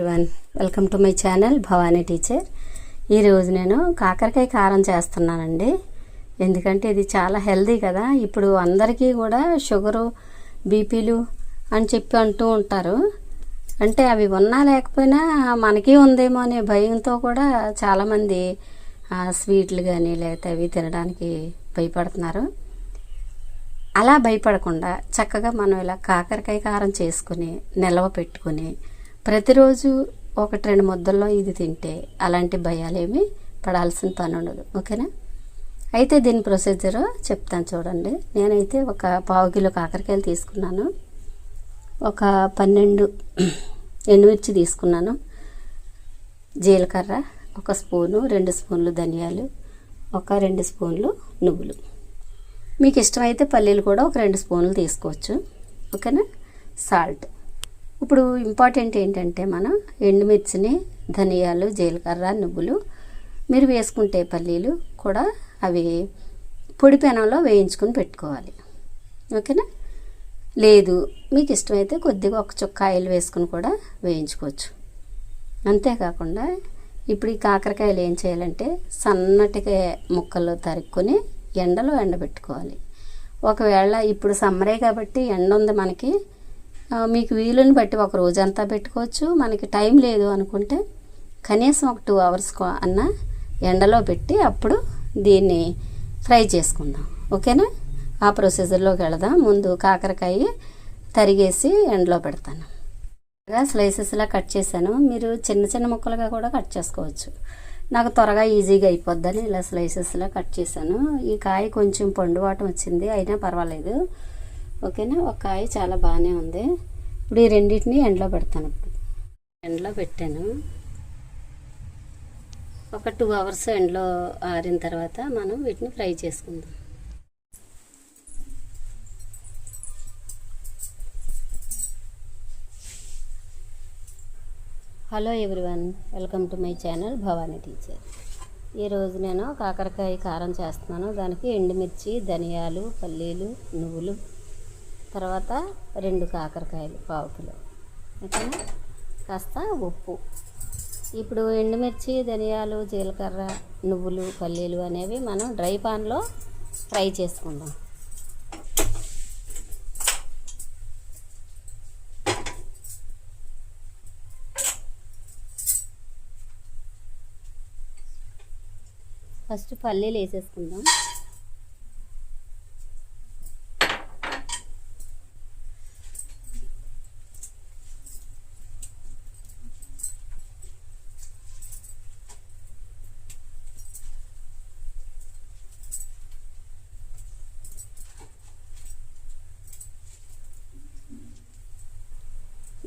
One welcome to my channel Bhavani teacher ఈరోజు నేను కాకరకాయ కారం చేస్తున్నానండి. ఎందుకంటే ఇది చాలా హెల్దీ కదా. ఇప్పుడు అందరికీ కూడా షుగరు బీపీలు అని చెప్పి అంటూ ఉంటారు. అంటే అవి ఉన్నా లేకపోయినా మనకి ఉందేమో అనే భయంతో కూడా చాలామంది స్వీట్లు కానీ లేకపోతే అవి తినడానికి భయపడుతున్నారు. అలా భయపడకుండా చక్కగా మనం ఇలా కాకరకాయ కారం చేసుకుని నిల్వ పెట్టుకుని ప్రతిరోజు ఒకటి రెండు ముద్దల్లో ఇది తింటే అలాంటి భయాలేమి పడాల్సిన పని ఉండదు ఓకేనా? అయితే దీని ప్రొసీజర్ చెప్తాను చూడండి. నేనైతే ఒక పావు కిలో కాకరకాయలు తీసుకున్నాను. ఒక పన్నెండు ఎండుమిర్చి తీసుకున్నాను. జీలకర్ర ఒక స్పూను రెండు స్పూన్లు ధనియాలు ఒక రెండు స్పూన్లు నువ్వులు. మీకు ఇష్టమైతే పల్లీలు కూడా ఒక రెండు స్పూన్లు తీసుకోవచ్చు. ఓకేనా? సాల్ట్. ఇప్పుడు ఇంపార్టెంట్ ఏంటంటే మనం ఎండుమిర్చిని ధనియాలు జీలకర్ర నువ్వులు మీరు వేసుకుంటే పల్లీలు కూడా అవి పొడి పెనంలో వేయించుకుని పెట్టుకోవాలి. ఓకేనా? లేదు మీకు ఇష్టమైతే కొద్దిగా ఒక చుక్క ఆయిల్ వేసుకుని కూడా వేయించుకోవచ్చు. అంతేకాకుండా ఇప్పుడు ఈ కాకరకాయలు ఏం చేయాలంటే సన్నటిగా ముక్కలు తరుక్కొని ఎండలో ఎండబెట్టుకోవాలి. ఒకవేళ ఇప్పుడు సమ్మరే కాబట్టి ఎండ ఉంది మనకి మీకు వీలుని బట్టి ఒక రోజంతా పెట్టుకోవచ్చు. మనకి టైం లేదు అనుకుంటే కనీసం ఒక టూ అవర్స్ అన్న ఎండలో పెట్టి అప్పుడు దీన్ని ఫ్రై చేసుకుందాం. ఓకేనా? ఆ ప్రొసీజర్లోకి వెళదాం. ముందు కాకరకాయ తరిగేసి ఎండలో పెడతాను. స్లైసెస్లా కట్ చేశాను. మీరు చిన్న చిన్న ముక్కలుగా కూడా కట్ చేసుకోవచ్చు. నాకు త్వరగా ఈజీగా అయిపోద్దని ఇలా స్లైసెస్లా కట్ చేశాను. ఈ కాయ కొంచెం పండువాటం వచ్చింది అయినా పర్వాలేదు. ఓకేనా? ఒక కాయ చాలా బాగానే ఉంది. ఇప్పుడు ఈ రెండింటిని ఎండలో పెడతాను ఇప్పుడు. ఎండలో పెట్టాను. ఒక టూ అవర్స్ ఎండలో ఆరిన తర్వాత మనం వీటిని ఫ్రై చేసుకుందాం. Hello everyone welcome to my channel Bhavani teacher. ఈరోజు నేను కాకరకాయ కారం చేస్తున్నాను. దానికి ఎండుమిర్చి ధనియాలు పల్లీలు నువ్వులు తర్వాత రెండు కాకరకాయలు పావు కిలో. ఓకేనా? కాస్త ఉప్పు. ఇప్పుడు ఎండుమిర్చి ధనియాలు జీలకర్ర నువ్వులు పల్లీలు అనేవి మనం డ్రై పాన్లో ఫ్రై చేసుకుందాం. ఫస్ట్ పల్లీలు వేసేసుకుందాం.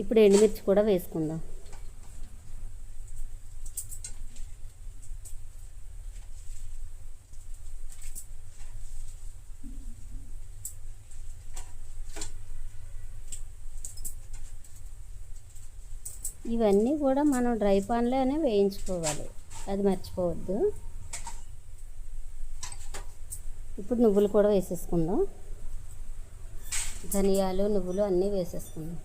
ఇప్పుడు ఎండుమిర్చి కూడా వేసుకుందాం. ఇవన్నీ కూడా మనం డ్రై పాన్లోనే వేయించుకోవాలి. అది మర్చిపోవద్దు. ఇప్పుడు నువ్వులు కూడా వేసేసుకుందాం. ధనియాలు నువ్వులు అన్నీ వేసేసుకుందాం.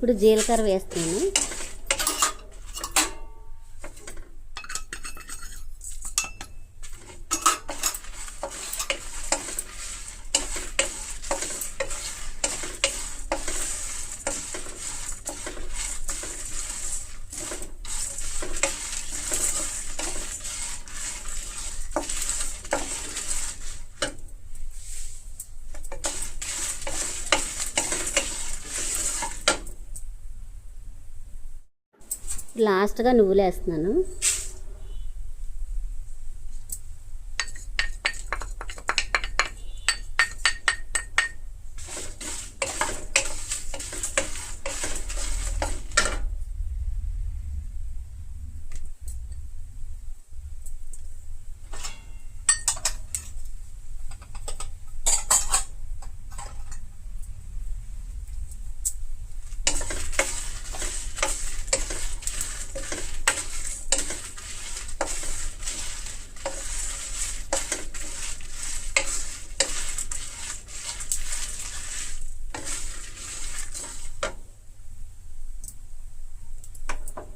ఇప్పుడు జీలకర్ర వేస్తాను లాస్ట్గా నువ్వులు వేస్తున్నాను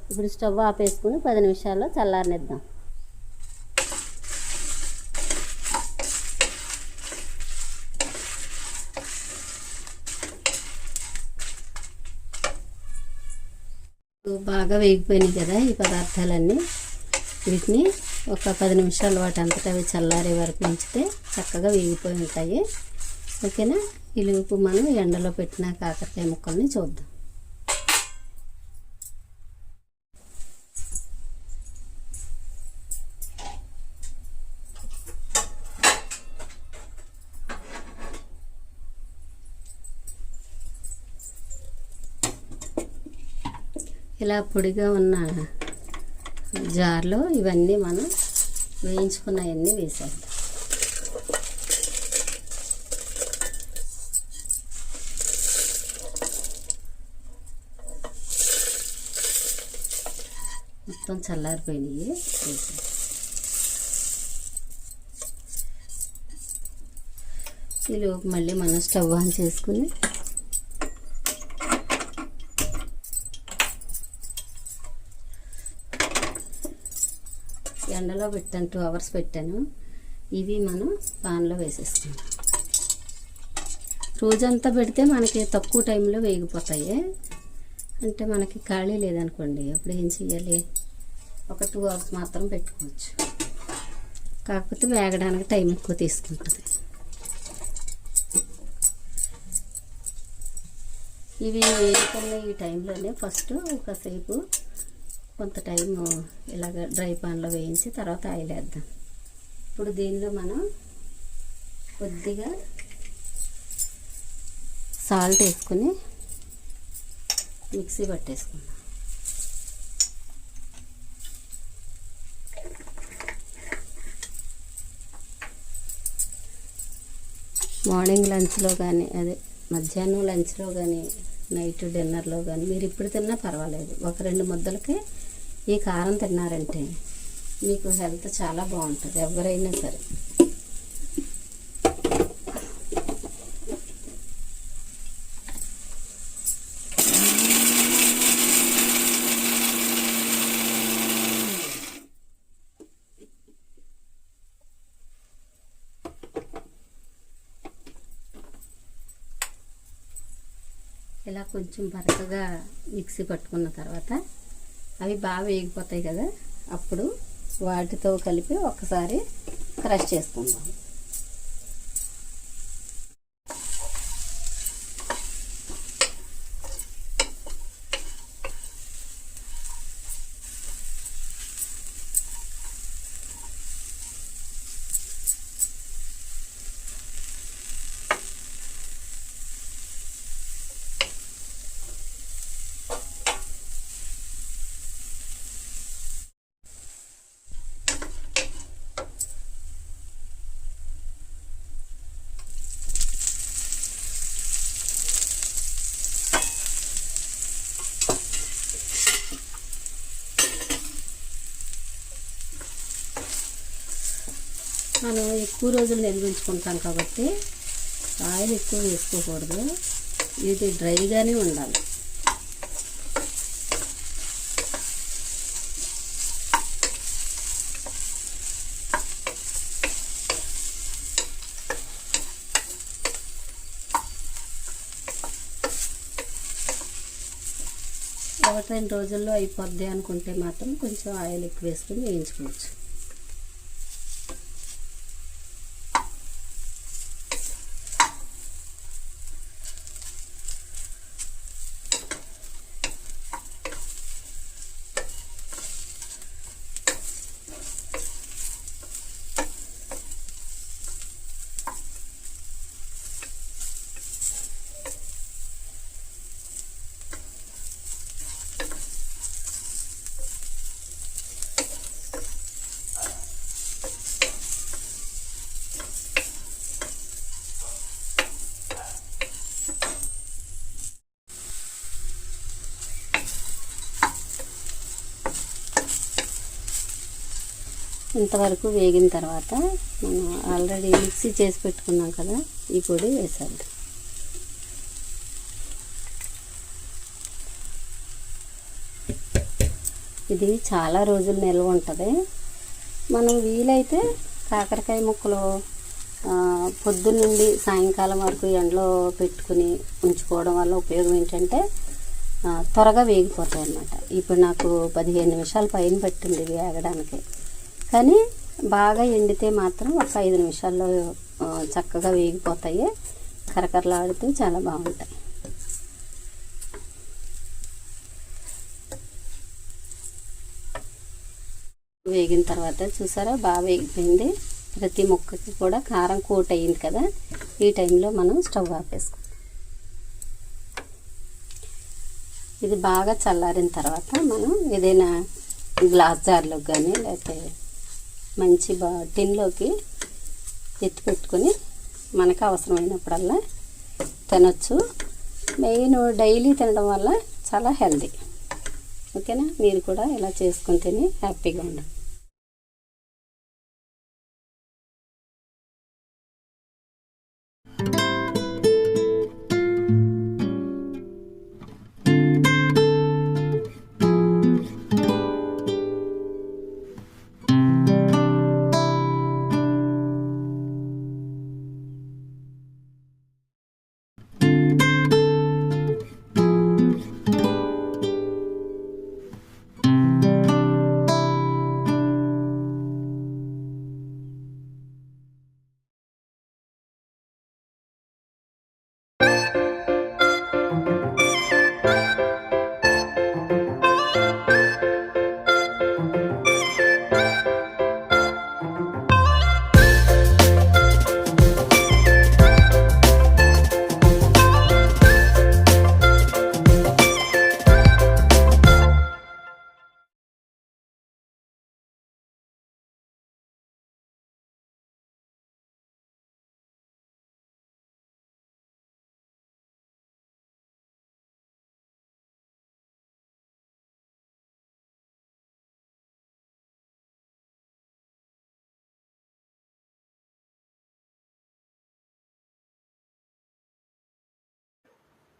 ఇప్పుడు స్టవ్ ఆపేసుకుని పది నిమిషాల్లో చల్లారనిద్దాం. బాగా వేగిపోయినాయి కదా ఈ పదార్థాలన్నీ. వీటిని ఒక పది నిమిషాలు వాటి అంతటా అవి చల్లారే వరకు ఉంచితే చక్కగా వేగిపోయి ఉంటాయి. ఓకేనా? ఈ మనం ఎండలో పెట్టిన కాకరకాయ ముక్కల్ని చూద్దాం. ఇలా పొడిగా ఉన్న జార్లో ఇవన్నీ మనం వేయించుకున్నవన్నీ వేసేద్దాం. మొత్తం చల్లారిపోయినాయి. వేసి ఈలోపు మళ్ళీ మనం స్టవ్ ఆన్ చేసుకుని ఎండలో పెట్టాను టూ అవర్స్ పెట్టాను. ఇవి మనం పాన్లో వేసేసుకుందాం. రోజంతా పెడితే మనకి తక్కువ టైంలో వేగిపోతాయి. అంటే మనకి ఖాళీ లేదనుకోండి అప్పుడు ఏం చెయ్యాలి? ఒక టూ అవర్స్ మాత్రం పెట్టుకోవచ్చు. కాకపోతే వేగడానికి టైం ఎక్కువ తీసుకుంటుంది. ఇవి వేసుకున్న ఈ టైంలోనే? ఫస్ట్ ఒకసేపు కొంత టైం ఇలాగ డ్రై పాన్లో వేయించి తర్వాత ఆయిల్ వేద్దాం. ఇప్పుడు దీనిలో మనం కొద్దిగా సాల్ట్ వేసుకుని మిక్సీ పట్టేసుకుందాం. మార్నింగ్ లంచ్లో కానీ అదే మధ్యాహ్నం లంచ్లో కానీ నైట్ డిన్నర్లో కానీ మీరు ఇప్పుడు తిన్నా పర్వాలేదు. ఒక రెండు ముద్దలకి ఈ కారం తిన్నారంటే మీకు హెల్త్ చాలా బాగుంటుంది. ఎవరైనా సరే. ఇలా కొంచెం బరకగా మిక్సీ పట్టుకున్న తర్వాత అవి బాగా వేగిపోతాయి కదా అప్పుడు వాటితో కలిపి ఒకసారి క్రష్ చేసుకుందాం. మనం ఎక్కువ రోజులు నిల్వించుకుంటాం కాబట్టి ఆయిల్ ఎక్కువ వేసుకోకూడదు. ఇది డ్రైగానే ఉండాలి. ఒకటి రెండు రోజుల్లో అయిపోద్ది అనుకుంటే మాత్రం కొంచెం ఆయిల్ ఎక్కువ వేసుకుని వేయించుకోవచ్చు. ఇంతవరకు వేగిన తర్వాత మనం ఆల్రెడీ మిక్సీ చేసి పెట్టుకున్నాం కదా ఈ పొడి వేసేద్దాం. ఇది చాలా రోజులు నిల్వ ఉంటుంది. మనం వీలైతే కాకరకాయ ముక్కలు ఆ, పొద్దున్నుండి సాయంకాలం వరకు ఎండలో పెట్టుకుని ఉంచుకోవడం వల్ల ఉపయోగం ఏంటంటే త్వరగా వేగిపోతాయి అన్నమాట ఇప్పుడు నాకు పదిహేను నిమిషాలు పైన పట్టింది వేగడానికి కానీ బాగా ఎండితే మాత్రం ఒక ఐదు నిమిషాల్లో చక్కగా వేగిపోతాయి. కరకరలాడుతూ చాలా బాగుంటాయి. వేగిన తర్వాత చూసారా బాగా వేగిపోయింది. ప్రతి ముక్కకి కూడా కారం కోట్ అయ్యింది కదా. ఈ టైంలో మనం స్టవ్ ఆపేసుకుందాం ఇది బాగా చల్లారిన తర్వాత మనం ఏదైనా గ్లాస్ జార్లోకి కానీ లేకపోతే మంచి బా టిన్లోకి ఎత్తి పెట్టుకొని మనకు అవసరమైనప్పుడల్లా తినొచ్చు. మెయిన్ డైలీ తినడం వల్ల చాలా హెల్దీ ఓకేనా? మీరు కూడా ఇలా చేసుకొని తిని హ్యాపీగా ఉండండి.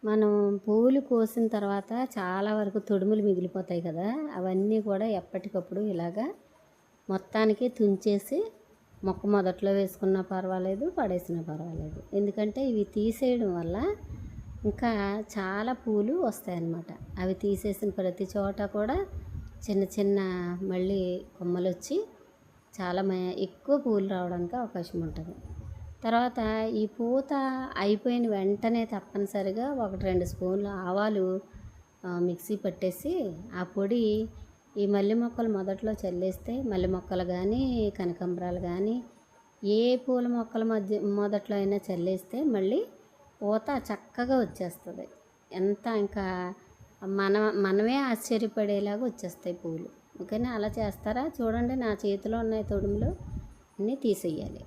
మనం పువ్వులు కోసిన తర్వాత చాలా వరకు తొడుములు మిగిలిపోతాయి కదా అవన్నీ కూడా ఎప్పటికప్పుడు ఇలాగా మొత్తానికి తుంచేసి మొక్క మొదట్లో వేసుకున్నా పర్వాలేదు పడేసినా పర్వాలేదు. ఎందుకంటే ఇవి తీసేయడం వల్ల ఇంకా చాలా పూలు వస్తాయి అన్నమాట అవి తీసేసిన ప్రతి చోట కూడా చిన్న చిన్న మళ్ళీ కొమ్మలు వచ్చి చాలా మ- ఎక్కువ పూలు రావడానికి అవకాశం ఉంటుంది. తర్వాత ఈ పూత అయిపోయిన వెంటనే తప్పనిసరిగా ఒకటి రెండు స్పూన్లు ఆవాలు మిక్సీ పట్టేసి ఆ పొడి ఈ మల్లె మొక్కలు మొదట్లో చల్లేస్తే మల్లె మొక్కలు కానీ కనకాంబరాలు కానీ ఏ పూల మొక్కల మధ్య మొదట్లో అయినా చల్లేస్తే మళ్ళీ పూత చక్కగా వచ్చేస్తుంది. ఎంత ఇంకా మన మనమే ఆశ్చర్యపడేలాగా వచ్చేస్తాయి పూలు. ఓకేనా? అలా చేస్తారా? చూడండి నా చేతిలో ఉన్నాయి తొడుములు అన్నీ తీసేయాలి.